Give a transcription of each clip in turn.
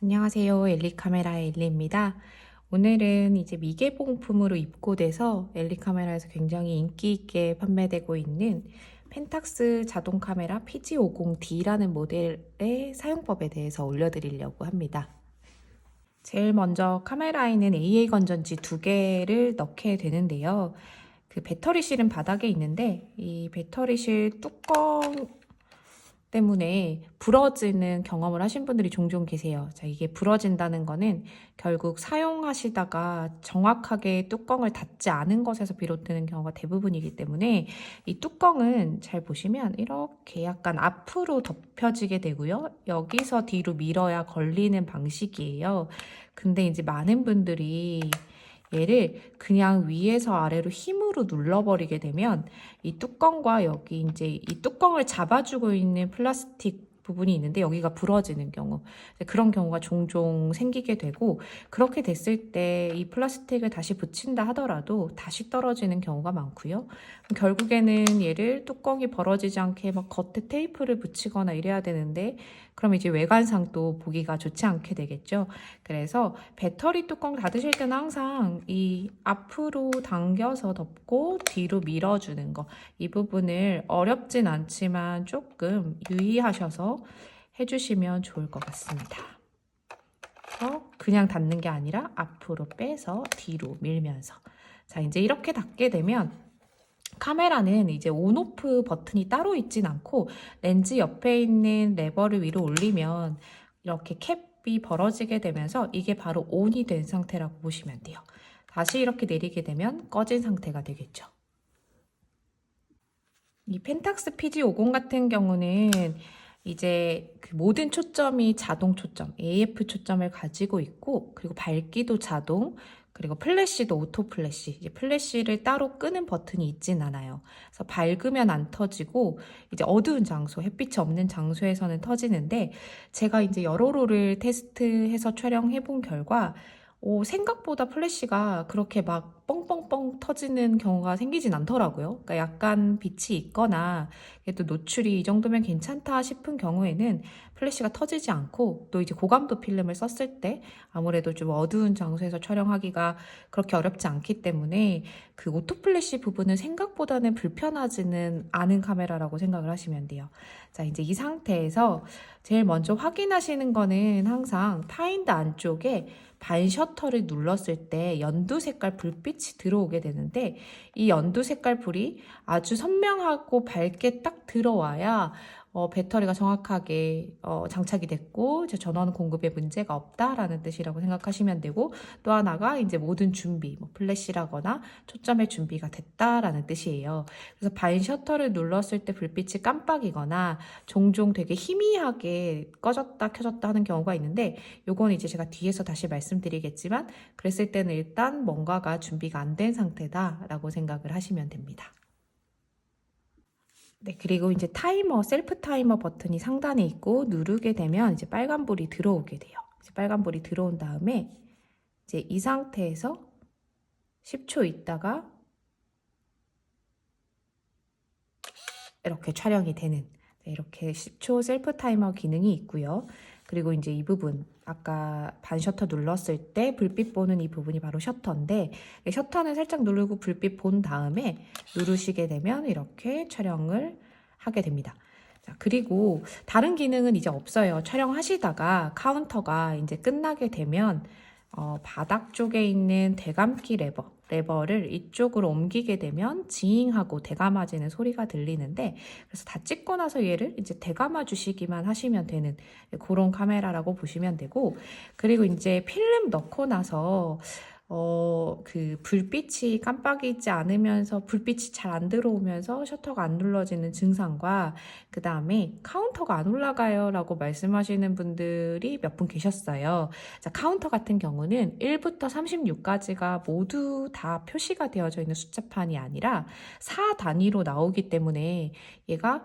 안녕하세요. 엘리카메라의 엘리입니다. 오늘은 이제 미개봉품으로 입고돼서 엘리카메라에서 굉장히 인기 있게 판매되고 있는 펜탁스 자동 카메라 PG50D라는 모델의 사용법에 대해서 올려드리려고 합니다. 제일 먼저 카메라에는 AA 건전지 두 개를 넣게 되는데요. 그 배터리실은 바닥에 있는데 이 배터리실 뚜껑 때문에 부러지는 경험을 하신 분들이 종종 계세요. 자, 이게 부러진다는 거는 결국 사용하시다가 정확하게 뚜껑을 닫지 않은 것에서 비롯되는 경우가 대부분이기 때문에 이 뚜껑은 잘 보시면 이렇게 약간 앞으로 덮여지게 되고요. 여기서 뒤로 밀어야 걸리는 방식이에요. 근데 이제 많은 분들이 얘를 그냥 위에서 아래로 힘으로 눌러버리게 되면 이 뚜껑과 여기 이제 이 뚜껑을 잡아주고 있는 플라스틱 부분이 있는데 여기가 부러지는 경우 그런 경우가 종종 생기게 되고 그렇게 됐을 때 이 플라스틱을 다시 붙인다 하더라도 다시 떨어지는 경우가 많고요. 결국에는 얘를 뚜껑이 벌어지지 않게 막 겉에 테이프를 붙이거나 이래야 되는데 그럼 이제 외관상도 보기가 좋지 않게 되겠죠. 그래서 배터리 뚜껑 닫으실 때는 항상 이 앞으로 당겨서 덮고 뒤로 밀어주는 거. 이 부분을 어렵진 않지만 조금 유의하셔서 해주시면 좋을 것 같습니다. 그래서 그냥 닫는 게 아니라 앞으로 빼서 뒤로 밀면서. 자, 이제 이렇게 닫게 되면 카메라는 이제 온오프 버튼이 따로 있진 않고 렌즈 옆에 있는 레버를 위로 올리면 이렇게 캡이 벌어지게 되면서 이게 바로 온이 된 상태라고 보시면 돼요. 다시 이렇게 내리게 되면 꺼진 상태가 되겠죠. 이 펜탁스 PG50 같은 경우는 이제 그 모든 초점이 자동 초점, AF 초점을 가지고 있고 그리고 밝기도 자동, 그리고 플래시도 오토 플래시. 이제 플래시를 따로 끄는 버튼이 있진 않아요. 그래서 밝으면 안 터지고 이제 어두운 장소, 햇빛이 없는 장소에서는 터지는데 제가 이제 여러 로를 테스트해서 촬영해 본 결과 오, 생각보다 플래시가 그렇게 막 뻥뻥뻥 터지는 경우가 생기진 않더라고요. 그러니까 약간 빛이 있거나 또 노출이 이 정도면 괜찮다 싶은 경우에는 플래시가 터지지 않고 또 이제 고감도 필름을 썼을 때 아무래도 좀 어두운 장소에서 촬영하기가 그렇게 어렵지 않기 때문에 그 오토 플래시 부분은 생각보다는 불편하지는 않은 카메라라고 생각을 하시면 돼요. 자, 이제 이 상태에서 제일 먼저 확인하시는 거는 항상 파인드 안쪽에 반 셔터를 눌렀을 때 연두 색깔 불빛이 들어오게 되는데 이 연두 색깔 불이 아주 선명하고 밝게 딱 들어와야 어, 배터리가 정확하게 어, 장착이 됐고 이제 전원 공급에 문제가 없다라는 뜻이라고 생각하시면 되고 또 하나가 이제 모든 준비, 뭐 플래시라거나 초점의 준비가 됐다라는 뜻이에요. 그래서 반 셔터를 눌렀을 때 불빛이 깜빡이거나 종종 되게 희미하게 꺼졌다 켜졌다 하는 경우가 있는데 요건 이제 제가 뒤에서 다시 말씀드리겠지만 그랬을 때는 일단 뭔가가 준비가 안 된 상태다라고 생각을 하시면 됩니다. 네, 그리고 이제 타이머, 셀프 타이머 버튼이 상단에 있고 누르게 되면 이제 빨간불이 들어오게 돼요. 이제 빨간불이 들어온 다음에 이제 이 상태에서 10초 있다가 이렇게 촬영이 되는 네, 이렇게 10초 셀프 타이머 기능이 있고요. 그리고 이제 이 부분 아까 반 셔터 눌렀을 때 불빛 보는 이 부분이 바로 셔터인데 셔터는 살짝 누르고 불빛 본 다음에 누르시게 되면 이렇게 촬영을 하게 됩니다. 자, 그리고 다른 기능은 이제 없어요. 촬영하시다가 카운터가 이제 끝나게 되면 어, 바닥 쪽에 있는 대감기 레버, 레버를 이쪽으로 옮기게 되면 지잉하고 대감아지는 소리가 들리는데 그래서 다 찍고 나서 얘를 이제 대감아 주시기만 하시면 되는 그런 카메라라고 보시면 되고 그리고 이제 필름 넣고 나서 어, 그 불빛이 깜빡이지 않으면서 불빛이 잘 안 들어오면서 셔터가 안 눌러지는 증상과 그 다음에 카운터가 안 올라가요 라고 말씀하시는 분들이 몇 분 계셨어요. 자, 카운터 같은 경우는 1부터 36까지가 모두 다 표시가 되어져 있는 숫자판이 아니라 4 단위로 나오기 때문에 얘가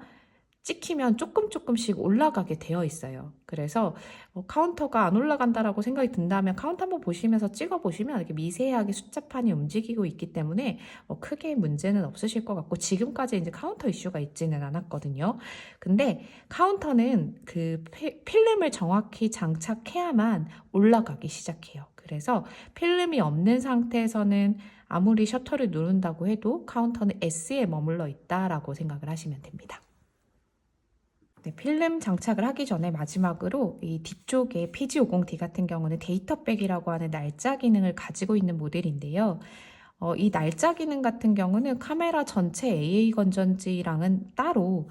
찍히면 조금 조금씩 올라가게 되어 있어요. 그래서 뭐 카운터가 안 올라간다라고 생각이 든다면 카운터 한번 보시면서 찍어 보시면 이렇게 미세하게 숫자판이 움직이고 있기 때문에 뭐 크게 문제는 없으실 것 같고 지금까지 이제 카운터 이슈가 있지는 않았거든요. 근데 카운터는 그 피- 필름을 정확히 장착해야만 올라가기 시작해요. 그래서 필름이 없는 상태에서는 아무리 셔터를 누른다고 해도 카운터는 S에 머물러 있다라고 생각을 하시면 됩니다. 네, 필름 장착을 하기 전에 마지막으로 이 뒤쪽에 PG50D 같은 경우는 데이터백이라고 하는 날짜 기능을 가지고 있는 모델인데요. 어, 이 날짜 기능 같은 경우는 카메라 전체 AA 건전지랑은 따로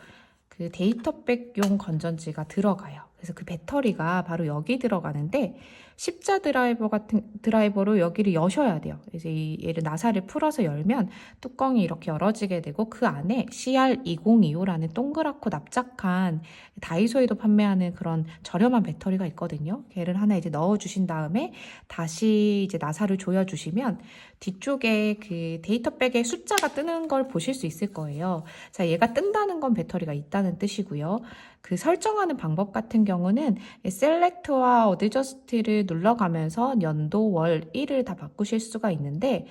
그 데이터백용 건전지가 들어가요. 그래서 그 배터리가 바로 여기 들어가는데 십자 드라이버 같은 드라이버로 여기를 여셔야 돼요. 이제 이 얘를 나사를 풀어서 열면 뚜껑이 이렇게 열어지게 되고 그 안에 CR2025라는 동그랗고 납작한 다이소에도 판매하는 그런 저렴한 배터리가 있거든요. 걔를 하나 이제 넣어 주신 다음에 다시 이제 나사를 조여 주시면 뒤쪽에 그 데이터백에 숫자가 뜨는 걸 보실 수 있을 거예요. 자, 얘가 뜬다는 건 배터리가 있다는 뜻이고요. 그 설정하는 방법 같은 경우는 셀렉트와 어드저스트를 눌러가면서 연도, 월, 일을 다 바꾸실 수가 있는데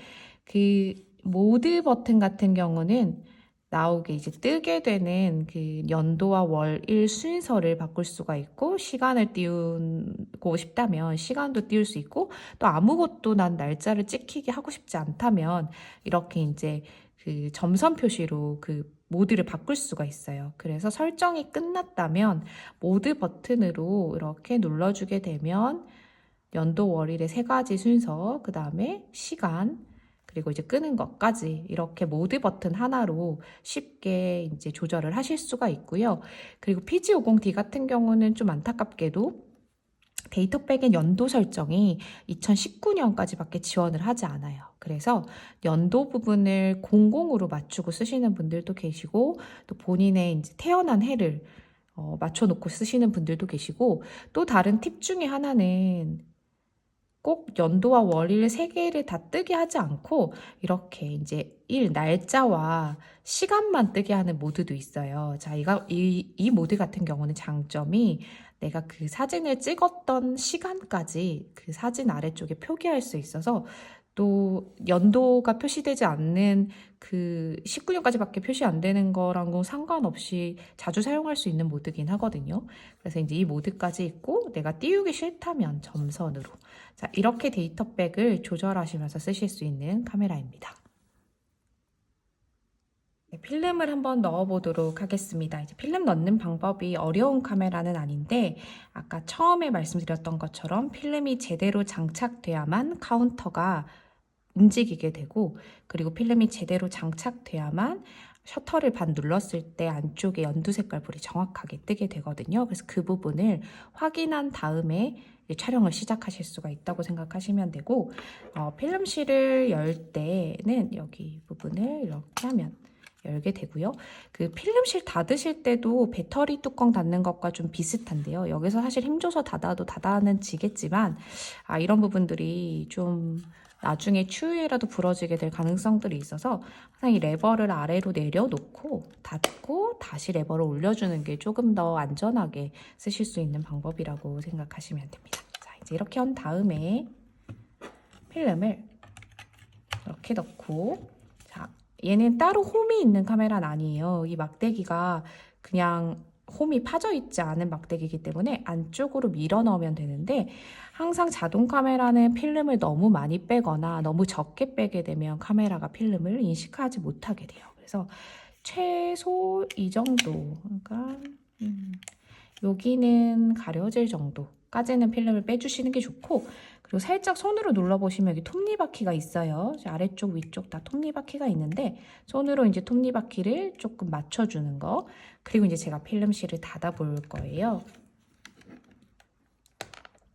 그 모드 버튼 같은 경우는 나오게 이제 뜨게 되는 그 연도와 월, 일 순서를 바꿀 수가 있고 시간을 띄우고 싶다면 시간도 띄울 수 있고 또 아무것도 난 날짜를 찍히게 하고 싶지 않다면 이렇게 이제 그 점선 표시로 그 모드를 바꿀 수가 있어요. 그래서 설정이 끝났다면 모드 버튼으로 이렇게 눌러주게 되면 연도 월일의 세 가지 순서, 그 다음에 시간, 그리고 이제 끄는 것까지 이렇게 모드 버튼 하나로 쉽게 이제 조절을 하실 수가 있고요. 그리고 PG50D 같은 경우는 좀 안타깝게도 데이터백의 연도 설정이 2019년까지밖에 지원을 하지 않아요. 그래서 연도 부분을 00으로 맞추고 쓰시는 분들도 계시고 또 본인의 이제 태어난 해를 어, 맞춰놓고 쓰시는 분들도 계시고 또 다른 팁 중에 하나는 꼭 연도와 월일 세 개를 다 뜨게 하지 않고 이렇게 이제 일 날짜와 시간만 뜨게 하는 모드도 있어요. 자, 이가 이, 이 모드 같은 경우는 장점이 내가 그 사진을 찍었던 시간까지 그 사진 아래쪽에 표기할 수 있어서 또 연도가 표시되지 않는 그 19년까지밖에 표시 안 되는 거랑은 상관없이 자주 사용할 수 있는 모드긴 하거든요. 그래서 이제 이 모드까지 있고 내가 띄우기 싫다면 점선으로 자 이렇게 데이터백을 조절하시면서 쓰실 수 있는 카메라입니다. 네, 필름을 한번 넣어보도록 하겠습니다. 이제 필름 넣는 방법이 어려운 카메라는 아닌데 아까 처음에 말씀드렸던 것처럼 필름이 제대로 장착돼야만 카운터가 움직이게 되고 그리고 필름이 제대로 장착돼야만 셔터를 반 눌렀을 때 안쪽에 연두 색깔 불이 정확하게 뜨게 되거든요. 그래서 그 부분을 확인한 다음에 촬영을 시작하실 수가 있다고 생각하시면 되고 어, 필름실을 열 때는 여기 부분을 이렇게 하면 열게 되고요. 그 필름실 닫으실 때도 배터리 뚜껑 닫는 것과 좀 비슷한데요. 여기서 사실 힘줘서 닫아도 닫아는 지겠지만 아, 이런 부분들이 좀 나중에 추위에라도 부러지게 될 가능성들이 있어서 항상 이 레버를 아래로 내려놓고 닫고 다시 레버를 올려주는 게 조금 더 안전하게 쓰실 수 있는 방법이라고 생각하시면 됩니다. 자, 이제 이렇게 한 다음에 필름을 이렇게 넣고 자, 얘는 따로 홈이 있는 카메라는 아니에요. 이 막대기가 그냥 홈이 파져 있지 않은 막대기이기 때문에 안쪽으로 밀어 넣으면 되는데 항상 자동 카메라는 필름을 너무 많이 빼거나 너무 적게 빼게 되면 카메라가 필름을 인식하지 못하게 돼요. 그래서 최소 이 정도, 그러니까 음, 여기는 가려질 정도까지는 필름을 빼주시는 게 좋고 그리고 살짝 손으로 눌러보시면 여기 톱니바퀴가 있어요. 아래쪽 위쪽 다 톱니바퀴가 있는데 손으로 이제 톱니바퀴를 조금 맞춰주는 거 그리고 이제 제가 필름실을 닫아볼 거예요.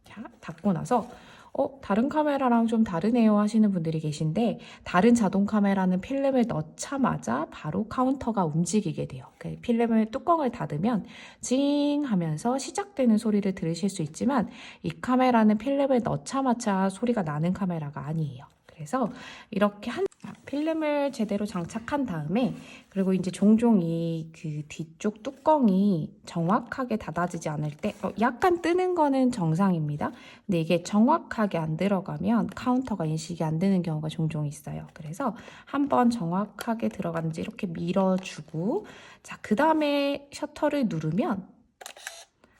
자, 닫고 나서 어, 다른 카메라랑 좀 다르네요 하시는 분들이 계신데 다른 자동 카메라는 필름을 넣자마자 바로 카운터가 움직이게 돼요. 그 필름을 뚜껑을 닫으면 징 하면서 시작되는 소리를 들으실 수 있지만 이 카메라는 필름을 넣자마자 소리가 나는 카메라가 아니에요. 그래서 이렇게 한 필름을 제대로 장착한 다음에 그리고 이제 종종 이 그 뒤쪽 뚜껑이 정확하게 닫아지지 않을 때 어, 약간 뜨는 거는 정상입니다. 근데 이게 정확하게 안 들어가면 카운터가 인식이 안 되는 경우가 종종 있어요. 그래서 한번 정확하게 들어가는지 이렇게 밀어주고 자, 그 다음에 셔터를 누르면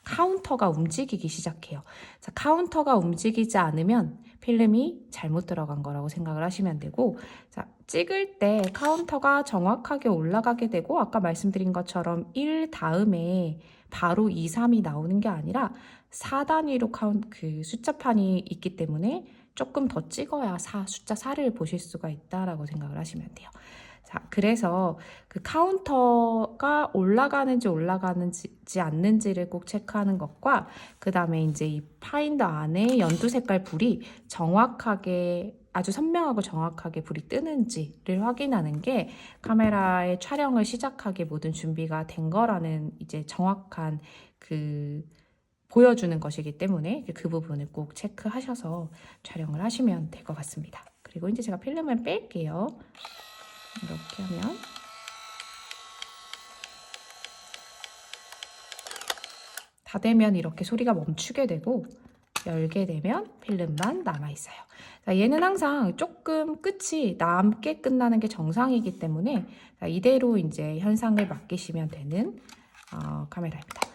카운터가 움직이기 시작해요. 자, 카운터가 움직이지 않으면 필름이 잘못 들어간 거라고 생각을 하시면 되고, 자, 찍을 때 카운터가 정확하게 올라가게 되고, 아까 말씀드린 것처럼 1 다음에 바로 2, 3이 나오는 게 아니라 4단위로 카운, 그 숫자판이 있기 때문에 조금 더 찍어야 4, 숫자 4를 보실 수가 있다라고 생각을 하시면 돼요. 자, 그래서 그 카운터가 올라가는지 올라가는지 않는지를 꼭 체크하는 것과 그 다음에 이제 이 파인더 안에 연두 색깔 불이 정확하게 아주 선명하고 정확하게 불이 뜨는지를 확인하는 게 카메라의 촬영을 시작하기 모든 준비가 된 거라는 이제 정확한 그 보여주는 것이기 때문에 그 부분을 꼭 체크하셔서 촬영을 하시면 될 것 같습니다. 그리고 이제 제가 필름을 뺄게요. 이렇게 하면 닫으면 이렇게 소리가 멈추게 되고 열게 되면 필름만 남아 있어요. 자, 얘는 항상 조금 끝이 남게 끝나는 게 정상이기 때문에 자, 이대로 이제 현상을 맡기시면 되는 어, 카메라입니다.